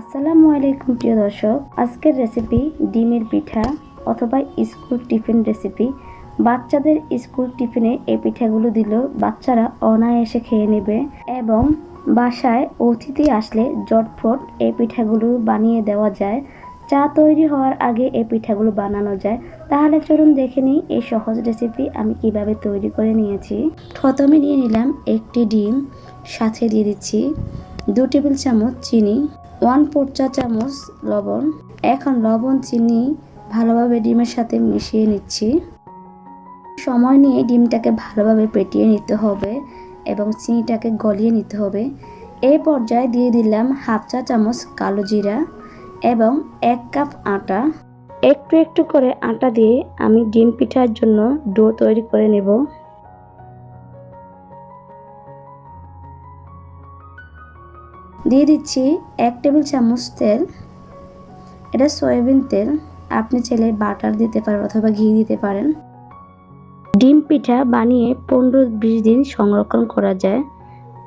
আসসালামু আলাইকুম প্রিয় দর্শক, আজকের রেসিপি ডিমের পিঠা অথবা স্কুল টিফিন রেসিপি বাচ্চাদের স্কুল টিফিনে এই পিঠাগুলো দিলেও বাচ্চারা অনায়াসে খেয়ে নেবে এবং বাসায় অতিথি আসলে জটফট এই পিঠাগুলো বানিয়ে দেওয়া যায়। চা তৈরি হওয়ার আগে এই পিঠাগুলো বানানো যায়। তাহলে চলুন দেখে নিই এই সহজ রেসিপি আমি কীভাবে তৈরি করে নিয়েছি। প্রথমে নিয়ে নিলাম একটি ডিম, সাথে দিয়ে দিচ্ছি দু টেবিল চামচ চিনি। ওয়ান ফোর চা চামচ লবণ। এখন লবণ, চিনি ভালোভাবে ডিমের সাথে মিশিয়ে নিচ্ছি। সময় নিয়ে ডিমটাকে ভালোভাবে পেটিয়ে নিতে হবে এবং চিনিটাকে গলিয়ে নিতে হবে। এই পর্যায়ে দিয়ে দিলাম হাফ চা চামচ কালো জিরা এবং এক কাপ আটা। একটু একটু করে আটা দিয়ে আমি ডিম পিঠার জন্য ডো তৈরি করে নেব। দিয়ে দিচ্ছি এক টেবিল চামচ তেল, এটা সয়াবিন তেল। আপনি চাইলে বাটার দিতে পারেন অথবা ঘি দিতে পারেন। ডিম পিঠা বানিয়ে পনেরো বিশ দিন সংরক্ষণ করা যায়।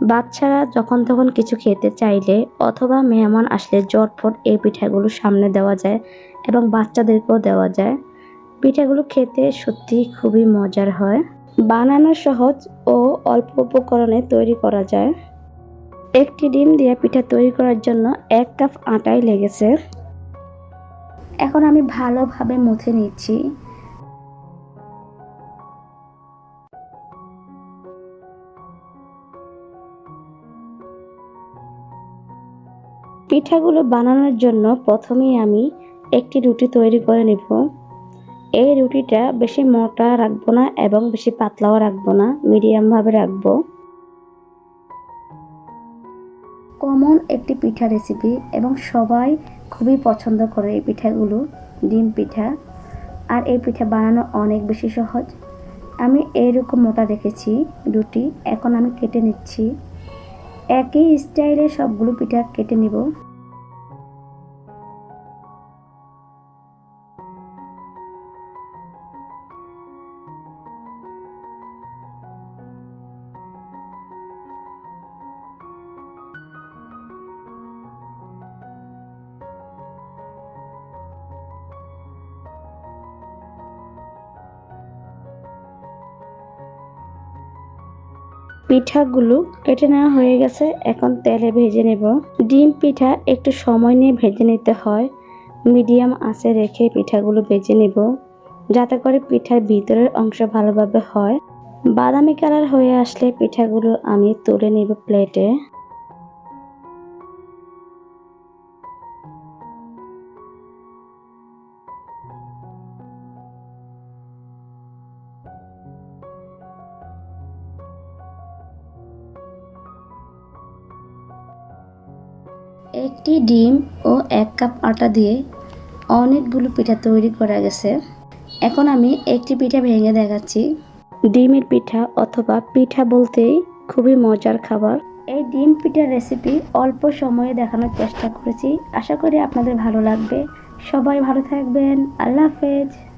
বাচ্চারা যখন তখন কিছু খেতে চাইলে অথবা মেহমান আসলে জটফট এই পিঠাগুলো সামনে দেওয়া যায় এবং বাচ্চাদেরকেও দেওয়া যায়। পিঠাগুলো খেতে সত্যি খুবই মজার হয়। বানানো সহজ ও অল্প উপকরণে তৈরি করা যায়। একটি ডিম দিয়ে পিঠা তৈরি করার জন্য এক কাপ আটাই লেগেছে। এখন আমি ভালোভাবে মুছে নিচ্ছি। পিঠাগুলো বানানোর জন্য প্রথমেই আমি একটি রুটি তৈরি করে নেব। এই রুটিটা বেশি মোটা রাখব না এবং বেশি পাতলাও রাখব না, মিডিয়ামভাবে রাখব। কমন একটি পিঠা রেসিপি এবং সবাই খুবই পছন্দ করে এই পিঠাগুলো, ডিম পিঠা। আর এই পিঠা বানানো অনেক বেশি সহজ। আমি এইরকম মোটা দেখেছি দুটি, এখন আমি কেটে নিচ্ছি। একই স্টাইলে সবগুলো পিঠা কেটে নিব। পিঠাগুলো কেটে নেওয়া হয়ে গেছে, এখন তেলে ভেজে নেব। ডিম পিঠা একটু সময় নিয়ে ভেজে নিতে হয়। মিডিয়াম আঁচে রেখে পিঠাগুলো ভেজে নেব, যাতে করে পিঠার ভিতরের অংশ ভালোভাবে হয়। বাদামি কালার হয়ে আসলে পিঠাগুলো আমি তুলে নেব প্লেটে একটি ডিম ও এক কাপ আটা দিয়ে অনেকগুলো পিঠা তৈরি করা গেছে। এখন আমি একটি পিঠা ভেঙে দেখাচ্ছি। ডিমের পিঠা অথবা পিঠা বলতেই খুবই মজার খাবার। এই ডিম পিঠার রেসিপি অল্প সময়ে দেখানোর চেষ্টা করেছি। আশা করি আপনাদের ভালো লাগবে। সবাই ভালো থাকবেন। আল্লাহ হাফেজ।